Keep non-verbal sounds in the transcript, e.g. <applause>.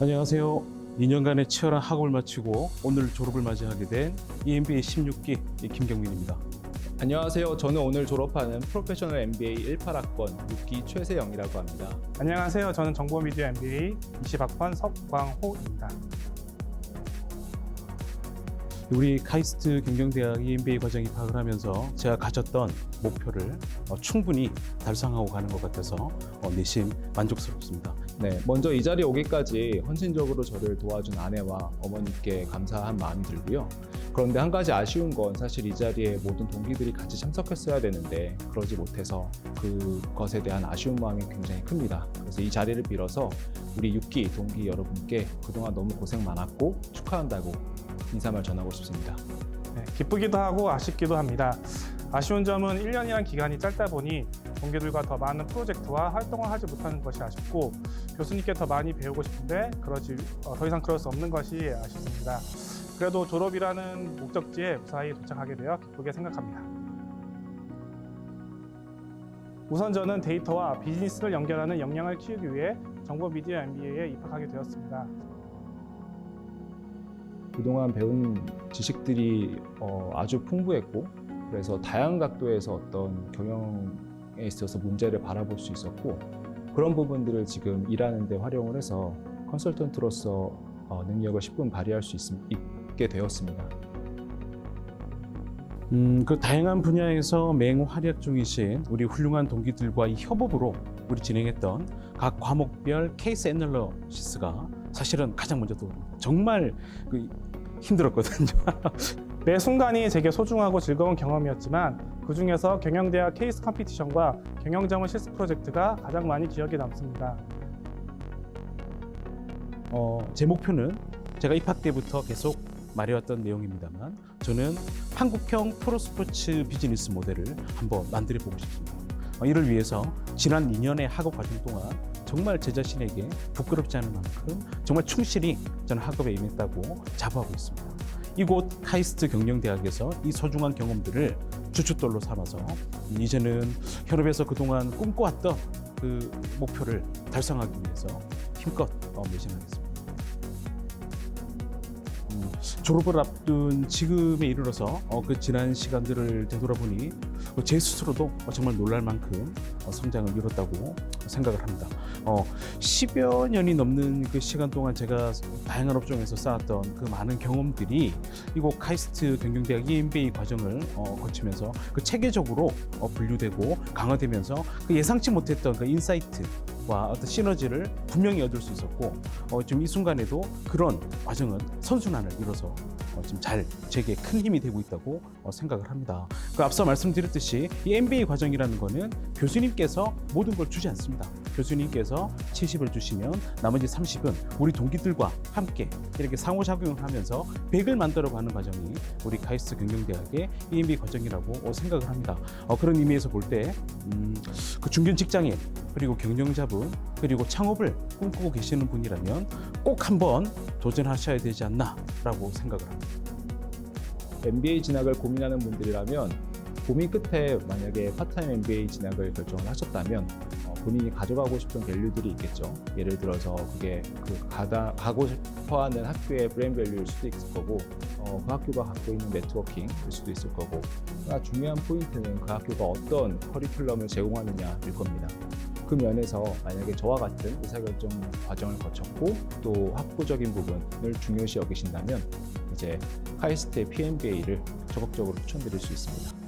안녕하세요. 2년간의 치열한 학업을 마치고 오늘 졸업을 맞이하게 된 EMBA 16기 김경민입니다. 안녕하세요. 저는 오늘 졸업하는 프로페셔널 MBA 18학번 6기 최세영이라고 합니다. 안녕하세요. 저는 정보미디어 MBA 20학번 석광호입니다. 우리 카이스트 경영대학 EMBA 과정 입학을 하면서 제가 가졌던 목표를 어, 충분히 달성하고 가는 것 같아서 어, 내심 만족스럽습니다. 네, 먼저 이 자리에 오기까지 헌신적으로 저를 도와준 아내와 어머니께 감사한 마음이 들고요. 그런데 한 가지 아쉬운 건 사실 이 자리에 모든 동기들이 같이 참석했어야 되는데 그러지 못해서 그것에 대한 아쉬운 마음이 굉장히 큽니다. 그래서 이 자리를 빌어서 우리 6기 동기 여러분께 그동안 너무 고생 많았고 축하한다고 인사말 전하고 싶습니다. 네, 기쁘기도 하고 아쉽기도 합니다. 아쉬운 점은 1년이란 기간이 짧다 보니 동기들과 더 많은 프로젝트와 활동을 하지 못하는 것이 아쉽고 교수님께 더 많이 배우고 싶은데 그러지 어, 더 이상 그럴 수 없는 것이 아쉽습니다. 그래도 졸업이라는 목적지에 무사히 도착하게 되어 기쁘게 생각합니다. 우선 저는 데이터와 비즈니스를 연결하는 역량을 키우기 위해 정보 미디어 MBA에 입학하게 되었습니다. 그동안 배운 지식들이 어, 아주 풍부했고 그래서 다양한 각도에서 어떤 경영에 있어서 문제를 바라볼 수 있었고 그런 부분들을 지금 일하는 데 활용을 해서 컨설턴트로서 어, 능력을 10분 발휘할 수 있, 있게 되었습니다. 음, 그 다양한 분야에서 맹활약 중이신 우리 훌륭한 동기들과의 협업으로 우리 진행했던 각 과목별 케이스 애널러시스가 사실은 가장 먼저 떠오릅니다. 정말 그 힘들었거든요. <laughs> 매 순간이 제게 소중하고 즐거운 경험이었지만 그 중에서 경영대학 케이스 컴피티션과 경영자문 실습 프로젝트가 가장 많이 기억에 남습니다. 어, 제 목표는 제가 입학 때부터 계속 말해왔던 내용입니다만 저는 한국형 프로스포츠 비즈니스 모델을 한번 만들어 보고 싶습니다. 어, 이를 위해서 지난 2년의 학업 과정 동안 정말 제 자신에게 부끄럽지 않은 만큼 정말 충실히 저는 학업에 임했다고 자부하고 있습니다. 이곳 카이스트 경영대학에서 이 소중한 경험들을 주춧돌로 삼아서 이제는 현업에서 그동안 꿈꿔왔던 그 목표를 달성하기 위해서 힘껏 어, 매진하겠습니다. 음, 졸업을 앞둔 지금에 이르러서 어, 그 지난 시간들을 되돌아보니 어, 제 스스로도 어, 정말 놀랄 만큼 어, 성장을 이뤘다고 생각을 합니다. 어, 10여 년이 넘는 그 시간 동안 제가 다양한 업종에서 쌓았던 그 많은 경험들이 이곳 카이스트 경영대학 EMBA 과정을 어, 거치면서 그 체계적으로 어, 분류되고 강화되면서 그 예상치 못했던 그 인사이트 와 어떤 시너지를 분명히 얻을 수 있었고 어, 지금 이 순간에도 그런 과정은 선순환을 이뤄서 어, 지금 잘 제게 큰 힘이 되고 있다고 어, 생각을 합니다. 그 앞서 말씀드렸듯이 이 MBA 과정이라는 거는 교수님께서 모든 걸 주지 않습니다. 교수님께서 70을 주시면 나머지 30은 우리 동기들과 함께 이렇게 상호작용을 하면서 100을 만들어 가는 과정이 우리 카이스트 경영대학의 EMBA 과정이라고 어, 생각을 합니다. 어, 그런 의미에서 볼 때 음, 그 중견 직장인 그리고 경영자분 그리고 창업을 꿈꾸고 계시는 분이라면 꼭 한번 도전하셔야 되지 않나라고 생각을 합니다. MBA 진학을 고민하는 분들이라면 고민 끝에 만약에 파타임 MBA 진학을 결정을 하셨다면 어, 본인이 가져가고 싶은 밸류들이 있겠죠. 예를 들어서 그게 그 가다, 가고 싶어하는 학교의 브레인 밸류일 수도 있을 거고 어, 그 학교가 갖고 있는 네트워킹일 수도 있을 거고 하나 중요한 포인트는 그 학교가 어떤 커리큘럼을 제공하느냐일 겁니다. 그 면에서 만약에 저와 같은 의사결정 과정을 거쳤고 또 학부적인 부분을 중요시 여기신다면 이제 카이스트의 PMBA를 적극적으로 추천드릴 수 있습니다.